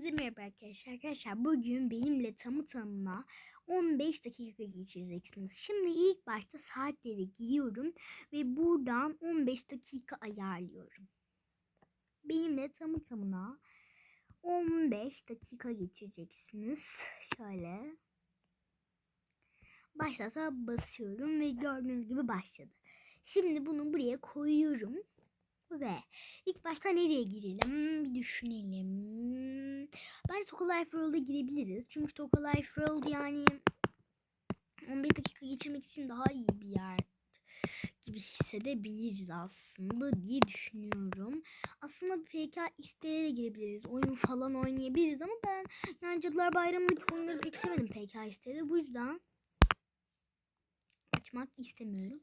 Merhaba arkadaşlar. Arkadaşlar bugün benimle tamı tamına 15 dakika geçireceksiniz. Şimdi ilk başta saatleri giriyorum ve buradan 15 dakika ayarlıyorum. Benimle tamı tamına 15 dakika geçireceksiniz. Şöyle. Başlasa basıyorum ve gördüğünüz gibi başladı. Şimdi bunu buraya koyuyorum. Ve ilk başta nereye girelim? Bir düşünelim. Bence Toka Life World'a girebiliriz. Çünkü Toka Life World yani 15 dakika geçirmek için daha iyi bir yer gibi hissedebiliriz aslında diye düşünüyorum. Aslında PK isteğe de girebiliriz. Oyun falan oynayabiliriz ama ben yani Cadılar Bayramı'ndaki oyunları pek sevmedim PK isteği. Bu yüzden açmak istemiyorum.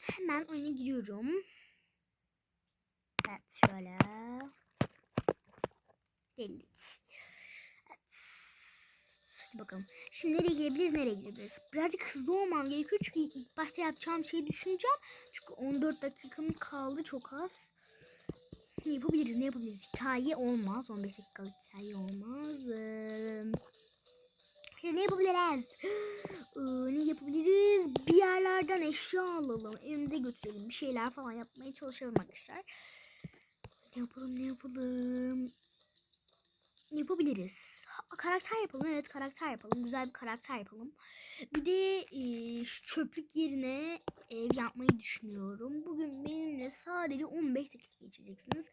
Hemen oyuna giriyorum. Evet şöyle. Delik. Evet. Hadi bakalım. Şimdi nereye girebiliriz nereye girebiliriz? Birazcık hızlı olmam gerekiyor çünkü ilk başta yapacağım şeyi düşüneceğim. Çünkü 14 dakikam kaldı çok az. Ne yapabiliriz ne yapabiliriz? Hikaye olmaz. 15 dakikalık hikaye olmaz. Ee, ne yapabiliriz? Ee, ne yapabiliriz? Bir yerlerden eşya alalım. Evimize götürelim. Bir şeyler falan yapmaya çalışalım arkadaşlar. Ne yapalım ne yapalım? Yapabiliriz? Karakter yapalım. Evet karakter yapalım. Güzel bir karakter yapalım. Bir de e, şu çöplük yerine ev yapmayı düşünüyorum. Bugün benimle sadece 15 dakika geçireceksiniz.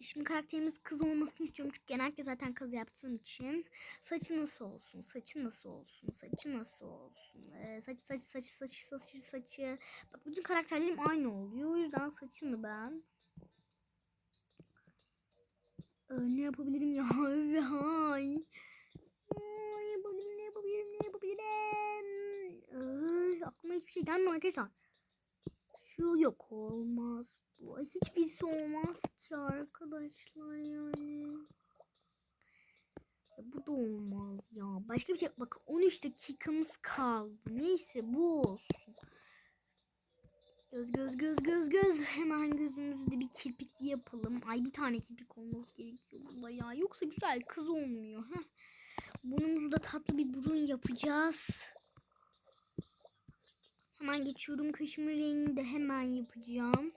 Şimdi karakterimiz kız olmasını istiyorum çünkü genellikle zaten kız yaptığım için. Saçı nasıl olsun? Saçı nasıl olsun? Saçı nasıl olsun? Ee, saçı saçı saçı saçı saçı saçı. Bak bütün karakterlerim aynı oluyor. O yüzden saçını ben ee, ne yapabilirim ya? Hay. Ne yapabilirim? Ne yapabilirim? Ne yapabilirim? Ee, aklıma hiçbir şey gelmiyor arkadaşlar. Şu yok olmaz. Bu hiçbirisi olmaz ki arkadaşlar yani. Ya bu da olmaz ya. Başka bir şey bak 13 dakikamız kaldı. Neyse bu olsun. Göz göz göz göz göz. Hemen gözümüzde bir kirpikli yapalım. Ay bir tane kirpik olması gerekiyor burada ya. Yoksa güzel kız olmuyor. Heh. Burnumuzu da tatlı bir burun yapacağız. Hemen geçiyorum. Kaşımın rengini de hemen yapacağım.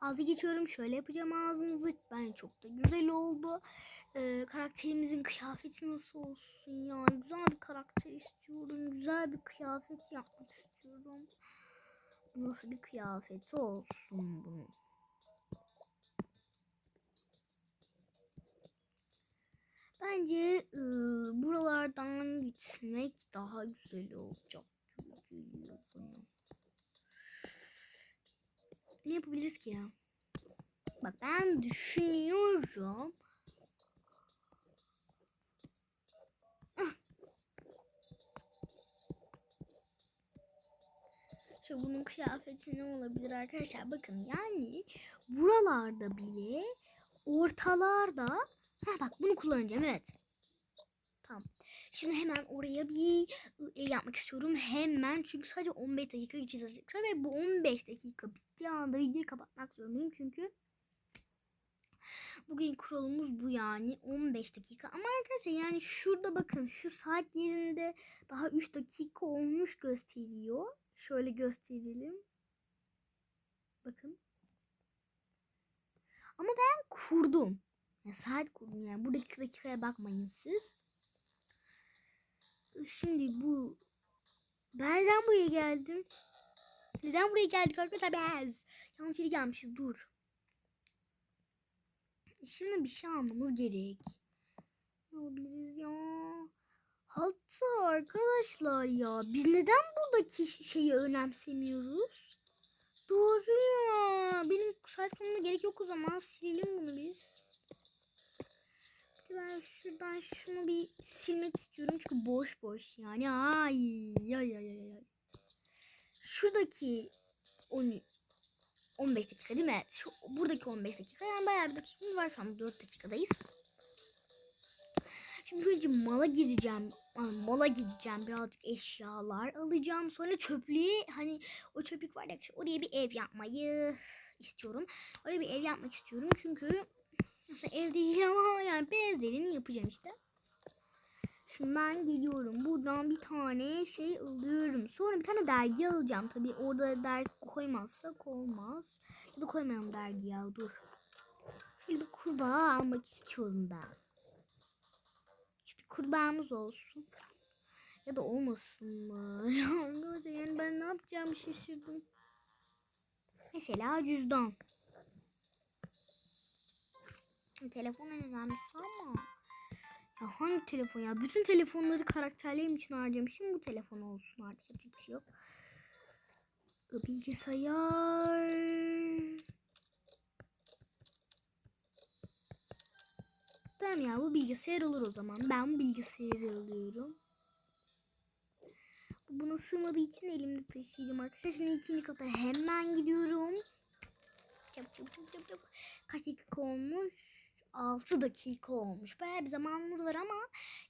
Ağzı geçiyorum. Şöyle yapacağım ağzımızı. Ben çok da güzel oldu. Ee, karakterimizin kıyafeti nasıl olsun ya? Güzel bir karakter istiyorum. Güzel bir kıyafet yapmak istiyorum. Nasıl bir kıyafeti olsun bunun? Bence e, buralardan gitmek daha güzel olacak gibi geliyor. Ne yapabiliriz ki ya? Bak ben düşünüyorum. Şu bunun kıyafeti ne olabilir arkadaşlar? Bakın yani buralarda bile ortalarda ha bak bunu kullanacağım evet. Tamam. Şimdi hemen oraya bir ev yapmak istiyorum. Hemen çünkü sadece 15 dakika geçeceğiz ve bu 15 dakika bittiği anda videoyu kapatmak zorundayım çünkü Bugün kuralımız bu yani 15 dakika. Ama arkadaşlar yani şurada bakın şu saat yerinde daha 3 dakika olmuş gösteriyor. Şöyle gösterelim. Bakın. Ama ben kurdum. Yani saat kurdum yani. Buradaki dakikaya bakmayın siz. Şimdi bu ben neden buraya geldim? Neden buraya geldik arkadaşlar? Biz yanlış yere gelmişiz. Dur. Şimdi bir şey almamız gerek. Ne alabiliriz ya? Hatta arkadaşlar ya biz neden buradaki şeyi önemsemiyoruz? Doğru ya. Benim saç kurmama gerek yok o zaman. Silelim bunu biz. Ben şuradan şunu bir silmek istiyorum. Çünkü boş boş yani. Ay ay ay. ay. Şuradaki 10 15 dakika değil mi? Evet. Şu, buradaki 15 dakika. Yani bayağı bir dakikamız var şu an. 4 dakikadayız. Şimdi önce mala gideceğim. Mala gideceğim. Birazcık eşyalar alacağım. Sonra çöplüğe hani o çöplük var ya oraya bir ev yapmayı istiyorum. Öyle bir ev yapmak istiyorum çünkü ev değil ama yani benzerini yapacağım işte. Şimdi ben geliyorum. Buradan bir tane şey alıyorum. Sonra bir tane dergi alacağım. Tabii orada dergi koymazsak olmaz. Ya da koymayalım dergi ya dur. Şöyle bir kurbağa almak istiyorum ben. Kurbağamız olsun. Ya da olmasın mı? Yani ben ne yapacağımı şaşırdım. Mesela cüzdan. Telefon en önemlisi ama. Ya hangi telefon ya? Bütün telefonları karakterlerim için harcamışım. Bu telefon olsun artık yapacak bir şey yok. Bilgisayar. Tamam ya bu bilgisayar olur o zaman. Ben bu bilgisayarı alıyorum. Bu Buna sığmadığı için elimde taşıyacağım arkadaşlar. Şimdi ikinci kata hemen gidiyorum. Çap çap çap çap çap. Kaç dakika olmuş? 6 dakika olmuş. Bayağı bir zamanımız var ama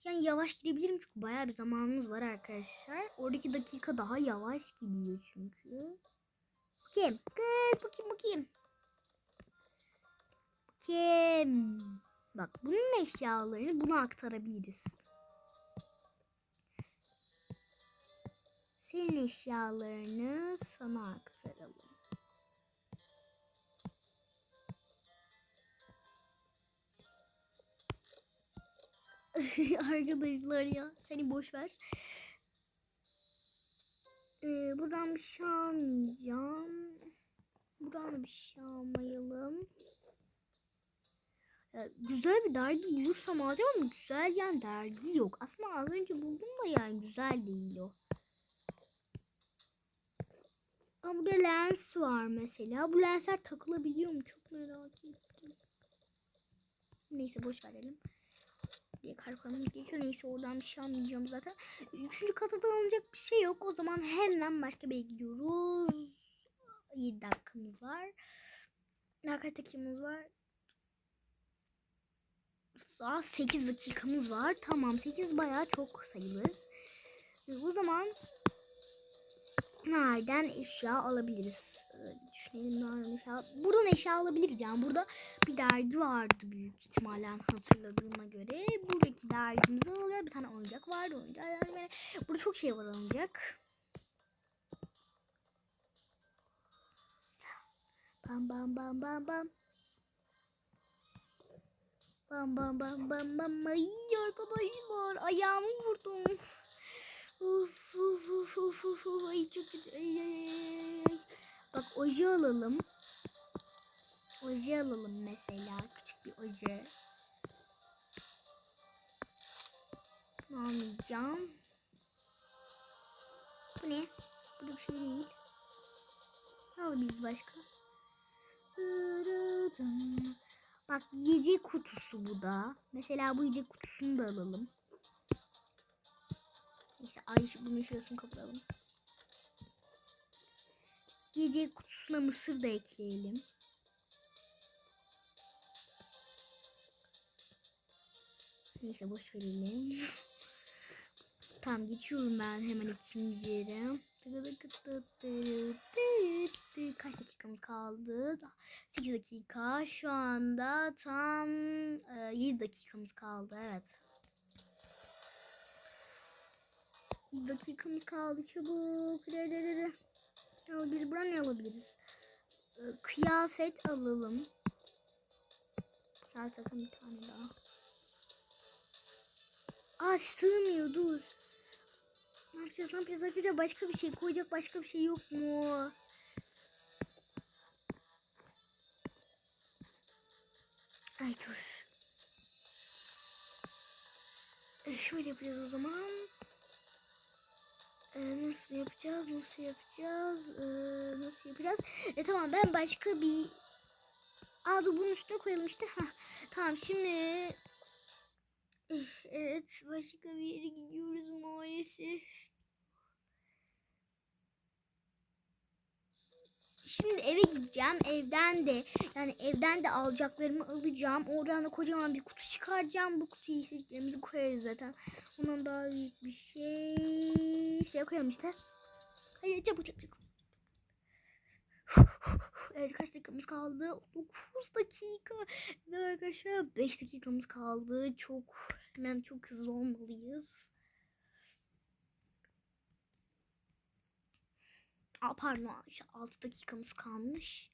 yani yavaş gidebilirim çünkü bayağı bir zamanımız var arkadaşlar. Oradaki dakika daha yavaş gidiyor çünkü. Kim? Kız bakayım bakayım. Kim? Bak bunun eşyalarını buna aktarabiliriz. Senin eşyalarını sana aktaralım. Arkadaşlar ya seni boş ver. Ee, buradan bir şey almayacağım. Buradan da bir şey almayalım. Ya, güzel bir dergi bulursam alacağım ama güzel yani dergi yok. Aslında az önce buldum da yani güzel değil o. Ama burada lens var mesela. Bu lensler takılabiliyor mu? Çok merak ettim. Neyse boş verelim. Buraya kar koymamız. Neyse oradan bir şey almayacağım zaten. Üçüncü kata da alınacak bir şey yok. O zaman hemen başka bir gidiyoruz. 7 dakikamız var. Ne kadar var? Daha 8 dakikamız var. Tamam 8 bayağı çok sayılır. E, O zaman nereden eşya alabiliriz? Ee, Düşünelim nereden eşya. Buradan eşya alabiliriz yani. Burada bir dergi vardı büyük ihtimalle hatırladığıma göre. Buradaki dergimizi alıyor. Bir tane oyuncak vardı. Oyuncak böyle. Burada çok şey var alınacak. Bam bam bam bam bam. Bam bam bam bam bam. Ay arkadaşlar ayağımı vurdum. Uf uf uf uf uf uf. Ay çok kötü. Ay, ay, ay. Bak oje alalım. Oje alalım mesela. Küçük bir oje. Ne almayacağım? Bu ne? Bu da bir şey değil. Ne alabiliriz başka? Tırıdın. Bak yiyecek kutusu bu da. Mesela bu yiyecek kutusunu da alalım. Neyse ay bunun şurasını kapayalım. Yiyecek kutusuna mısır da ekleyelim. Neyse boş verelim. tamam geçiyorum ben hemen ikinci yere. Kaç dakikamız kaldı? 8 dakika. Şu anda tam e, 7 dakikamız kaldı. Evet. 7 dakikamız kaldı. Çabuk. Biz buradan ne alabiliriz? E, kıyafet alalım. Zaten bir tane daha. Aa sığmıyor dur. Ne yapacağız ne yapacağız arkadaşlar başka bir şey koyacak başka bir şey yok mu? Ay dur. E, şöyle yapacağız o zaman. E, nasıl yapacağız? Nasıl yapacağız? E, nasıl yapacağız? E tamam ben başka bir Aa dur bunun üstüne koyalım işte. Hah, tamam şimdi Eh, Evet başka bir yere gidiyoruz maalesef. Şimdi eve gideceğim. Evden de yani evden de alacaklarımı alacağım. Oradan da kocaman bir kutu çıkaracağım. Bu kutuyu istediklerimizi koyarız zaten. Ondan daha büyük bir şey şey koyalım işte. Hadi çabuk çabuk çabuk. Evet kaç dakikamız kaldı? 9 dakika. Ve arkadaşlar 5 dakikamız kaldı. Çok hemen çok hızlı olmalıyız. Aa, pardon işte 6 dakikamız kalmış.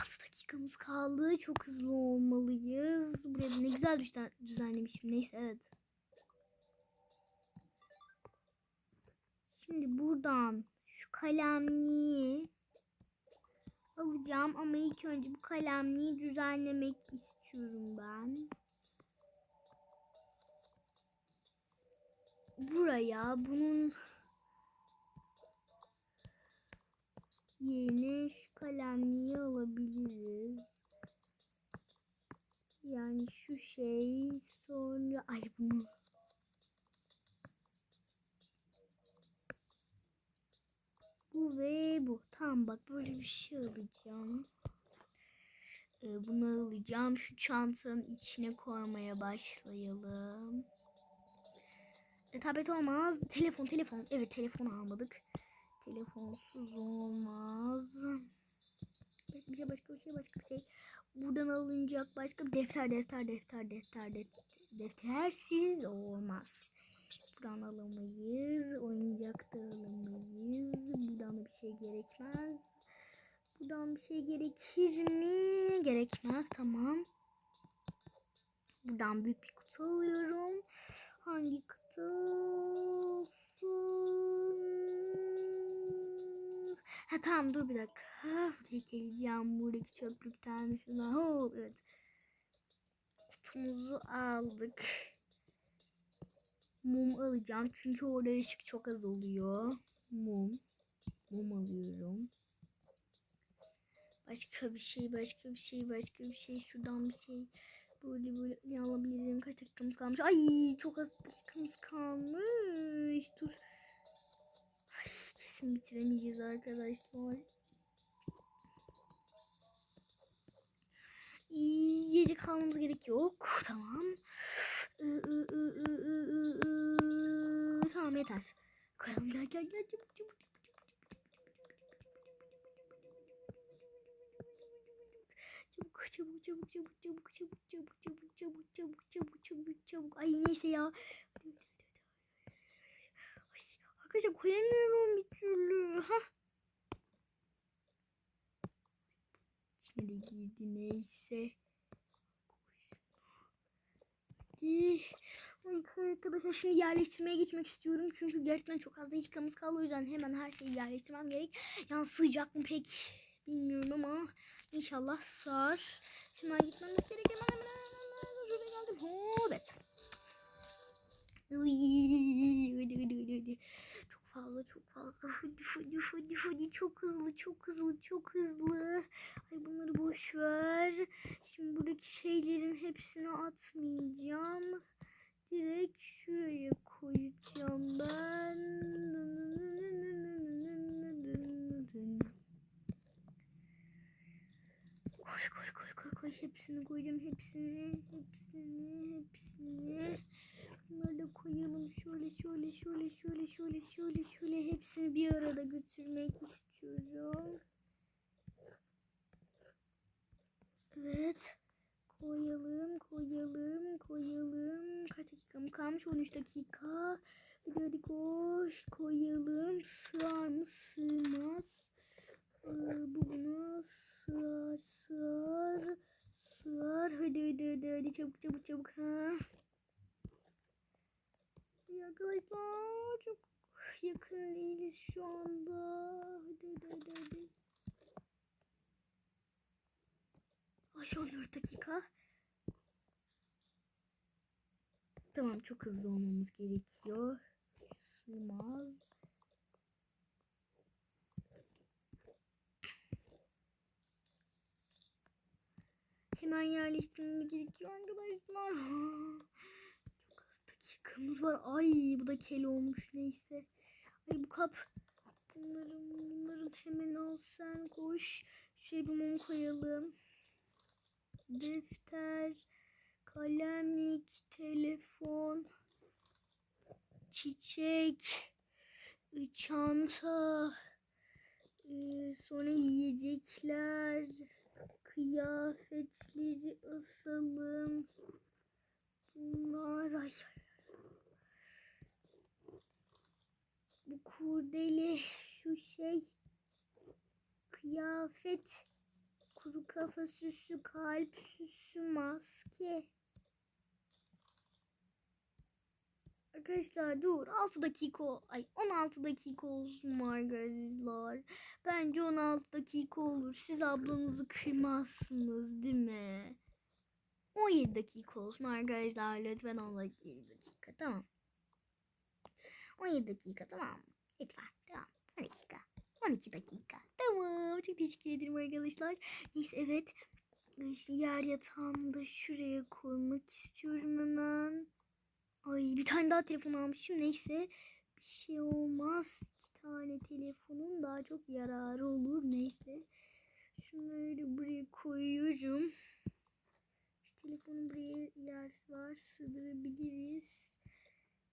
6 dakikamız kaldı. Çok hızlı olmalıyız. Buraya ne güzel düzen düzenlemişim. Neyse evet. Şimdi buradan şu kalemliği alacağım ama ilk önce bu kalemliği düzenlemek istiyorum ben. Buraya bunun yerine şu kalemliği alabiliriz. Yani şu şey sonra ay bunu Bu ve bu. Tamam bak böyle bir şey alacağım. Ee, bunu alacağım. Şu çantanın içine koymaya başlayalım. E, tablet olmaz. Telefon telefon. Evet telefon almadık. Telefonsuz olmaz. Bir şey başka bir şey başka bir şey. Buradan alınacak başka bir defter defter defter defter defter. Deftersiz olmaz. Buradan alamayız. Oyuncak da alamayız. Buradan da bir şey gerekmez. Buradan bir şey gerekir mi? Gerekmez. Tamam. Buradan büyük bir kutu alıyorum. Hangi kutu olsun? Ha tamam dur bir dakika. Buraya geleceğim. Buradaki çöplükten şuna. Oh, evet. Kutumuzu aldık mum alacağım. Çünkü orada ışık çok az oluyor. Mum. Mum alıyorum. Başka bir şey, başka bir şey, başka bir şey. Şuradan bir şey. Böyle böyle ne alabilirim? Kaç dakikamız kalmış? Ay çok az dakikamız kalmış. Dur. Kesin bitiremeyeceğiz arkadaşlar. Yiyecek kalmamız gerek yok. Tamam. Tamam yeter. Koyalım gel gel gel çabuk. Çabuk çabuk çabuk çabuk çabuk çabuk çabuk çabuk çabuk çabuk çabuk çabuk çabuk ay neyse ya. Arkadaşlar koyamıyorum bir türlü. Ha. İçine girdi neyse. Hadi. Arkadaşlar şimdi yerleştirmeye geçmek istiyorum. Çünkü gerçekten çok az dakikamız kaldı. O yüzden hemen her şeyi yerleştirmem gerek. Yani sığacak mı pek bilmiyorum ama inşallah sığar. Hemen gitmemiz gerek. Hemen hemen hemen. Şuraya geldim. Evet. Hadi hadi fazla çok fazla. Hadi hadi hadi hadi. Çok hızlı çok hızlı çok hızlı. Ay bunları boş ver. Şimdi buradaki şeylerin hepsini atmayacağım direkt şuraya koyacağım ben. Koy koy koy koy koy hepsini koyacağım hepsini hepsini hepsini. Bunları koyalım şöyle şöyle şöyle şöyle şöyle şöyle şöyle hepsini bir arada götürmek istiyorum. Evet. Koyalım, koyalım, koyalım. Kaç dakikamız kalmış? 13 dakika. Hadi hadi koş. Koyalım. Sığar mı? Sığmaz. Ee, bu buna sığar, sığar. Sığar. Hadi hadi hadi hadi çabuk çabuk çabuk. Ha. Arkadaşlar çok yakın değiliz şu anda. Hadi hadi hadi hadi. Ay 14 dakika. Tamam çok hızlı olmamız gerekiyor. Sığmaz. Hemen yerleştirmemiz gerekiyor arkadaşlar. Dakikamız var. Ay bu da kel olmuş neyse. Ay bu kap. Bunların, bunların hemen al sen koş. Şey bir mum koyalım defter, kalemlik, telefon, çiçek, çanta, Ee, sonra yiyecekler. Kıyafetleri asalım. Bunlar ay. Bu kurdele şu şey. Kıyafet. Kuru kafa süsü, kalp süsü, maske. Arkadaşlar dur 6 dakika ay 16 dakika olsun arkadaşlar. Bence 16 dakika olur. Siz ablanızı kırmazsınız değil mi? 17 dakika olsun arkadaşlar lütfen 17 dakika tamam. 17 dakika tamam mı? Lütfen tamam 12 dakika. 12 dakika. Tamam çok teşekkür ederim arkadaşlar. Neyse evet. Yer yatağını da şuraya koymak istiyorum hemen. Ay bir tane daha telefon almışım neyse. Bir şey olmaz. İki tane telefonun daha çok yararı olur neyse. Şunları buraya koyuyorum. Şu telefonu buraya yer var sığdırabiliriz.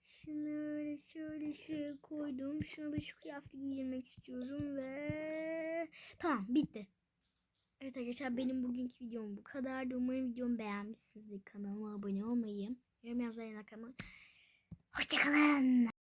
Şunları şöyle şuraya koydum. Şuna da şu kıyafeti giydirmek istiyorum ve tamam bitti. Evet arkadaşlar benim bugünkü videom bu kadar. Umarım videomu beğenmişsinizdir. Kanalıma abone olmayı, yorum yazmayı unutmayın. Hoşçakalın.